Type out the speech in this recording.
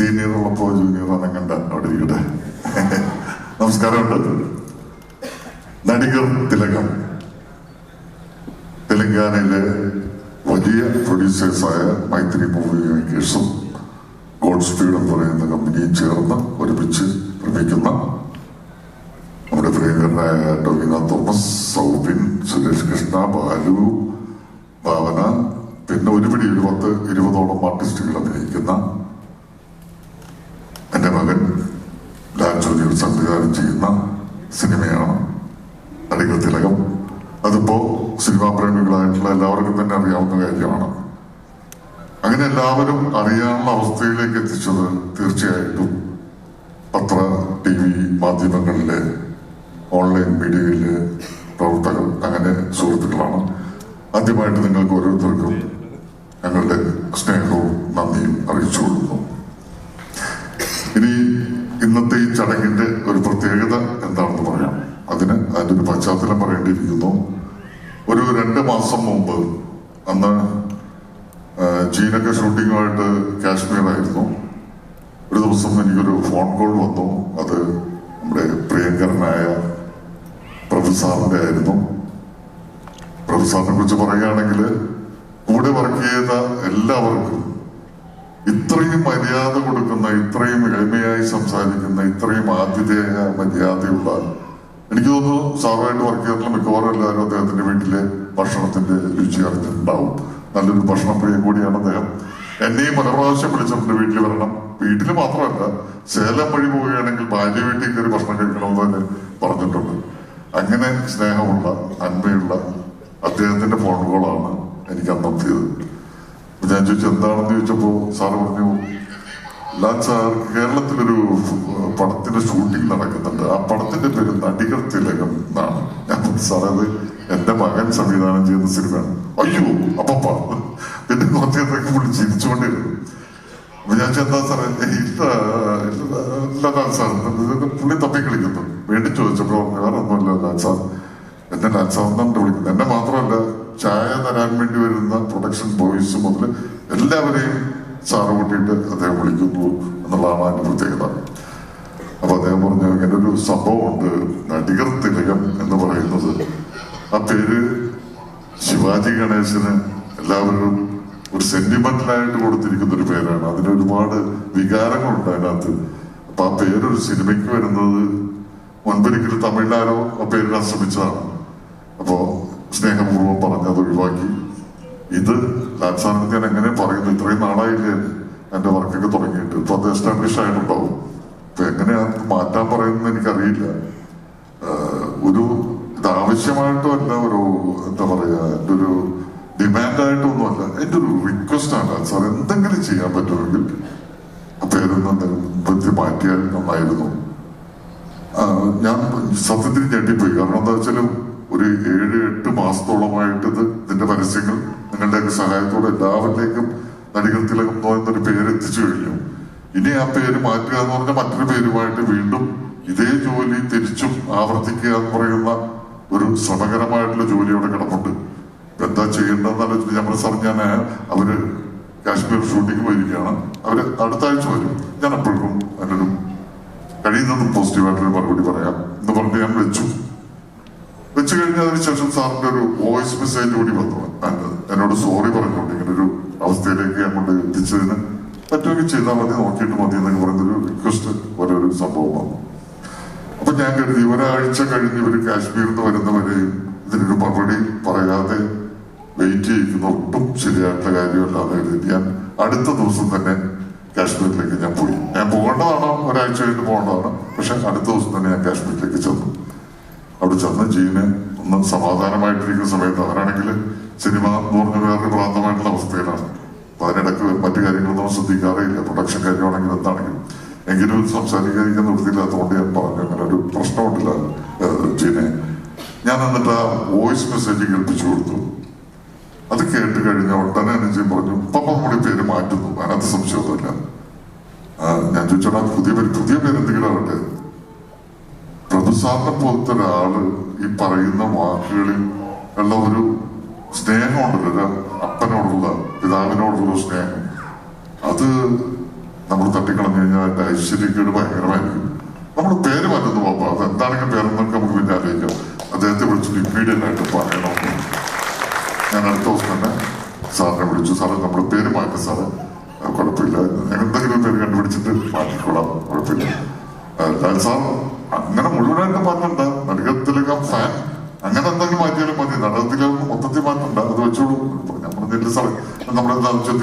Senior ഉള്ളപ്പോ junior അനങ്ങണ്ട അവിടെ ഇരിക്കട്ടെ നമസ്കാരമുണ്ട്. നടികർ തിലകം. തെലങ്കാനയിലെ വലിയ പ്രൊഡ്യൂസേഴ്സായ മൈത്രി മൂവി ഗോഡ് സ്പീഡ് എന്ന് പറയുന്ന കമ്പനിയും ചേർന്ന് ഒരുമിച്ച് നിർമ്മിക്കുന്ന നമ്മുടെ പ്രിയങ്കരനായ ടൊവിന തോമസ് സൗബിൻ സുരേഷ് കൃഷ്ണ ബാലു ഭാവന പിന്നെ ഒരുപിടി ഒരു പത്ത് ഇരുപതോളം ആർട്ടിസ്റ്റുകൾ അഭിനയിക്കുന്ന എന്റെ മകൻ ലാൽ ജോലിയിൽ സംവിധാനം ചെയ്യുന്ന സിനിമയാണ് അടികൾ തിലകം അതിപ്പോ സിനിമാ പ്രേമികളായിട്ടുള്ള എല്ലാവർക്കും തന്നെ അറിയാവുന്ന കാര്യമാണ്. അങ്ങനെ എല്ലാവരും അറിയാവുന്ന അവസ്ഥയിലേക്ക് എത്തിച്ചത് തീർച്ചയായിട്ടും പത്ര ടി വി മാധ്യമങ്ങളിലെ ഓൺലൈൻ മീഡിയയിലെ പ്രവർത്തകർ അങ്ങനെ സുഹൃത്തുക്കളാണ്. ആദ്യമായിട്ട് നിങ്ങൾക്ക് ഓരോരുത്തർക്കും ഞങ്ങളുടെ സ്നേഹവും നന്ദിയും അറിയിച്ചു കൊടുക്കുന്നു. ഇനി ഇന്നത്തെ ഈ ചടങ്ങിന്റെ ഒരു പ്രത്യേകത എന്താണെന്ന് പറയാം. അതിന് അതിന്റെ ഒരു പശ്ചാത്തലം പറയേണ്ടിയിരിക്കുന്നു. ഒരു രണ്ട് മാസം മുമ്പ് അന്ന് ചീനൊക്കെ ഷൂട്ടിങ്ങുമായിട്ട് കാശ്മീരായിരുന്നു. ഒരു ദിവസം എനിക്കൊരു ഫോൺ കോൾ വന്നു. അത് നമ്മുടെ പ്രിയങ്കരനായ പ്രൊഫസറിന്റെ ആയിരുന്നു. പ്രൊഫസറിനെ സാറിനെ കുറിച്ച് പറയുകയാണെങ്കിൽ കൂടെ വർക്ക് ചെയ്ത എല്ലാവർക്കും ഇത്രയും മര്യാദ കൊടുക്കുന്ന ഇത്രയും എളിമയായി സംസാരിക്കുന്ന ഇത്രയും ആതിഥേയ മര്യാദയുള്ള എനിക്ക് തോന്നുന്നു സാറുമായിട്ട് വർക്ക് ചെയ്തിട്ടുള്ള മിക്കവാറും എല്ലാവരും അദ്ദേഹത്തിന്റെ വീട്ടിലെ ഭക്ഷണത്തിന്റെ രുചി അറിഞ്ഞിട്ടുണ്ടാവും നല്ലൊരു ഭക്ഷണപ്രിയം കൂടിയാണ് അദ്ദേഹം. എന്നെയും പല പ്രാവശ്യം വിളിച്ചിട്ടുണ്ട് വീട്ടിൽ വരണം. വീട്ടിൽ മാത്രമല്ല സേലം വഴി പോവുകയാണെങ്കിൽ ഭാര്യ വീട്ടിൽ കയറി ഭക്ഷണം കഴിക്കണമെന്ന് തന്നെ പറഞ്ഞിട്ടുണ്ട്. അങ്ങനെ സ്നേഹമുള്ള അന്മയുള്ള അദ്ദേഹത്തിന്റെ ഫോൺ കോളാണ് എനിക്ക് അന്നത്തിയത് ഞാൻ ചോദിച്ചു എന്താണെന്ന് ചോദിച്ചപ്പോ സാറ് പറഞ്ഞു കേരളത്തിലൊരു പടത്തിന്റെ ഷൂട്ടിംഗ് നടക്കുന്നുണ്ട്. ആ പടത്തിന്റെ പേര് നടികർ തിലകം എന്നാണ്. സാറേ എന്റെ മകൻ സംവിധാനം ചെയ്യുന്ന സിനിമയാണ്. അയ്യോ അപ്പപ്പ. പിന്നെ കുറച്ചേരൊക്കെ പുള്ളി ചിരിച്ചുകൊണ്ടിരുന്നു. അപ്പൊ ഞാൻ ചെന്നാ സാറേ "ഏയ്, ഇല്ല സാർ പുള്ളി തപ്പി കളിക്കുന്നു. വേണ്ടി ചോദിച്ചപ്പോൾ പറഞ്ഞു വേറെ ഒന്നുമല്ല എന്നെ എന്നാണ് വിളിക്കുന്നത്. എന്നെ മാത്രമല്ല ചായ തരാൻ വേണ്ടി വരുന്ന പ്രൊഡക്ഷൻ ബോയ്സ് മുതൽ എല്ലാവരെയും സാറ് കൂട്ടിയിട്ട് അദ്ദേഹം വിളിക്കുന്നു എന്നുള്ളതാണ് അതിന്റെ പ്രത്യേകത. അപ്പൊ അദ്ദേഹം പറഞ്ഞു ഇങ്ങനെ ഒരു സംഭവമുണ്ട്. നടികർ തിലകം എന്ന് പറയുന്നത്. ആ പേര് ശിവാജി ഗണേശന് എല്ലാവരും ഒരു സെന്റിമെന്റലായിട്ട് കൊടുത്തിരിക്കുന്ന ഒരു പേരാണ്. അതിന് ഒരുപാട് വികാരങ്ങളുണ്ട് അതിനകത്ത്. അപ്പൊ ആ പേരൊരു സിനിമയ്ക്ക് വരുന്നത് മുൻപൊരിക്കലും തമിഴിലാരോ ആ പേരിടാൻ ശ്രമിച്ചതാണ്. അപ്പോ സ്നേഹപൂർവം പറഞ്ഞത് ഒഴിവാക്കി. ഇത് ലാൻസാനത്ത് ഞാൻ എങ്ങനെ പറയുന്നു? ഇത്രയും നാളായില്ലേ എന്റെ വർക്കൊക്കെ തുടങ്ങിയിട്ട്. ഇപ്പൊ അത് എസ്റ്റാബ്ലിഷ് ആയിട്ടുണ്ടാവും ഇപ്പൊ എങ്ങനെയാ മാറ്റാൻ പറയുന്നത് എനിക്കറിയില്ല. ഒരു ഇത് ആവശ്യമായിട്ടല്ല ഒരു എന്താ പറയാ എന്റെ ഒരു ഡിമാൻഡായിട്ടൊന്നുമല്ല എന്റെ ഒരു റിക്വസ്റ്റ് ആണ്. സാർ എന്തെങ്കിലും ചെയ്യാൻ പറ്റുമെങ്കിൽ പേരൊന്ന് നിർബന്ധി മാറ്റിയാൽ നന്നായിരുന്നു. ഞാൻ സത്യത്തിൽ ഞെട്ടിപ്പോയി. കാരണം എന്താ വെച്ചാൽ ഒരു ഏഴ് എട്ട് പരസ്യങ്ങൾ സഹായത്തോടെ എല്ലാവരിലേക്കും നടികൾ തിലകം എന്നൊരു പേര് എത്തിച്ചു കഴിഞ്ഞു. ഇനി ആ പേര് മാറ്റുക എന്ന് പറഞ്ഞാൽ മറ്റൊരു പേരുമായിട്ട് വീണ്ടും ഇതേ ജോലി തിരിച്ചും ആവർത്തിക്കുക എന്ന് പറയുന്ന ഒരു ശ്രമകരമായിട്ടുള്ള ജോലി അവിടെ കിടപ്പുണ്ട്. എന്താ ചെയ്യേണ്ടതെന്ന് ആലോചിച്ച് ഞാൻ സാർ ഞാൻ അവർ കാശ്മീർ ഷൂട്ടിംഗ് പോയിരിക്കുകയാണ്. അവർ അടുത്ത ആഴ്ച വരും. ഞാൻ അപ്പോഴും അതിനൊരു കഴിയുന്നതും പോസിറ്റീവായിട്ടൊരു മറുപടി പറയാം എന്ന് പറഞ്ഞ് ഞാൻ വെച്ചു. വെച്ചു കഴിഞ്ഞ അതിനുശേഷം സാറിന്റെ ഒരു വോയിസ് മെസ്സേജ് കൂടി വന്നു. എന്നോട് സോറി പറഞ്ഞുകൊണ്ട് ഇങ്ങനെ ഒരു അവസ്ഥയിലേക്ക് അങ്ങോട്ട് എത്തിച്ചതിന് പറ്റുമെങ്കിൽ ചെയ്താൽ മതി നോക്കിയിട്ട് മതി എന്നൊക്കെ പറയുന്നൊരു റിക്വസ്റ്റ് പോലെ ഒരു സംഭവം വന്നു. അപ്പൊ ഞാൻ കരുതി ഒരാഴ്ച കഴിഞ്ഞ് ഇവർ കാശ്മീരിൽ നിന്ന് വരുന്നവരെയും ഇതിനൊരു മറുപടി പറയാതെ വെയിറ്റ് ചെയ്യിക്കുന്ന ഒട്ടും ശരിയായിട്ടുള്ള കാര്യമല്ലാതെ കരുതി ഞാൻ അടുത്ത ദിവസം തന്നെ കാശ്മീരിലേക്ക് ഞാൻ പോയി. ഞാൻ പോകേണ്ടതാണ് ഒരാഴ്ച കഴിഞ്ഞ് പോകേണ്ടതാണ്. പക്ഷെ അടുത്ത ദിവസം തന്നെ ഞാൻ കാശ്മീരിലേക്ക് ചെന്നു. അവിടെ ചെന്ന് ജീന് ഒന്ന് സമാധാനമായിട്ടിരിക്കുന്ന സമയത്ത് അവരാണെങ്കിൽ സിനിമ എന്ന് പറഞ്ഞ വേറൊരു പ്രാന്തമായിട്ടുള്ള അവസ്ഥയിലാണ്. അപ്പൊ അതിനിടയ്ക്ക് മറ്റു കാര്യങ്ങളൊന്നും ശ്രദ്ധിക്കാറേ ശ്രദ്ധിക്കാറേയില്ല പ്രൊഡക്ഷൻ കാര്യമാണെങ്കിലും എന്താണെങ്കിലും. എങ്കിലും സംസാരിക്കാതിരിക്കാൻ നിർത്തിയില്ലാത്തതുകൊണ്ട് ഞാൻ പറഞ്ഞു അങ്ങനെ ഒരു പ്രശ്നമുണ്ടില്ല ജീനെ ഞാൻ എന്നിട്ട് ആ വോയിസ് മെസ്സേജ് കേൾപ്പിച്ചു കൊടുത്തു. അത് കേട്ട് കഴിഞ്ഞ ഉടനെ അനുജയും പറഞ്ഞു പപ്പ നമ്മുടെ പേര് മാറ്റുന്നു. അതിനകത്ത് സംശയമൊന്നുമില്ല. ഞാൻ ചോദിച്ചാൽ പുതിയ പേര് പുതിയ പേര് എന്തെങ്കിലും പ്രഭുസാറിനെ പോലത്തെ ഒരാൾ ഈ പറയുന്ന വാക്കുകളിൽ ഉള്ള ഒരു സ്നേഹമുണ്ടല്ലോ ഒരു അപ്പനോടുള്ള പിതാവിനോടുള്ള സ്നേഹം. അത് നമ്മൾ തട്ടിക്കളഞ്ഞു കഴിഞ്ഞാൽ അതിന്റെ ഐശ്വര്യക്കേട് ഭയങ്കരമായിരിക്കും. നമ്മൾ പേര് മാറ്റുന്നു പാപ്പ അത് എന്താണെങ്കിലും പേരെന്നൊക്കെ നമുക്ക് പിന്നെ ആലോചിക്കാം അദ്ദേഹത്തെ വിളിച്ച് ഇമ്മീഡിയറ്റ് ആയിട്ട് പറയണം. ഞാൻ അടുത്ത ദിവസം തന്നെ സാറിനെ വിളിച്ചു. സാറ് നമ്മുടെ പേര് മാറ്റി സാറ്. കുഴപ്പമില്ല. എന്തെങ്കിലും പേര് കണ്ടുപിടിച്ചിട്ട് മാറ്റിക്കൊള്ളാം കുഴപ്പമില്ല. സാർ അങ്ങനെ മുഴുവനായിട്ട് മാറ്റണ്ട. നടികത്തിലേക്കാം ഫാൻ അങ്ങനെ എന്തെങ്കിലും മാറ്റിയാലും മതി. നടകത്തിലൊന്നും മൊത്തത്തിൽ മാറ്റണ്ട. അത് വെച്ചോളൂ. ഞാൻ പറഞ്ഞില്ല സാറേ നമ്മളെന്താ വെച്ചാൽ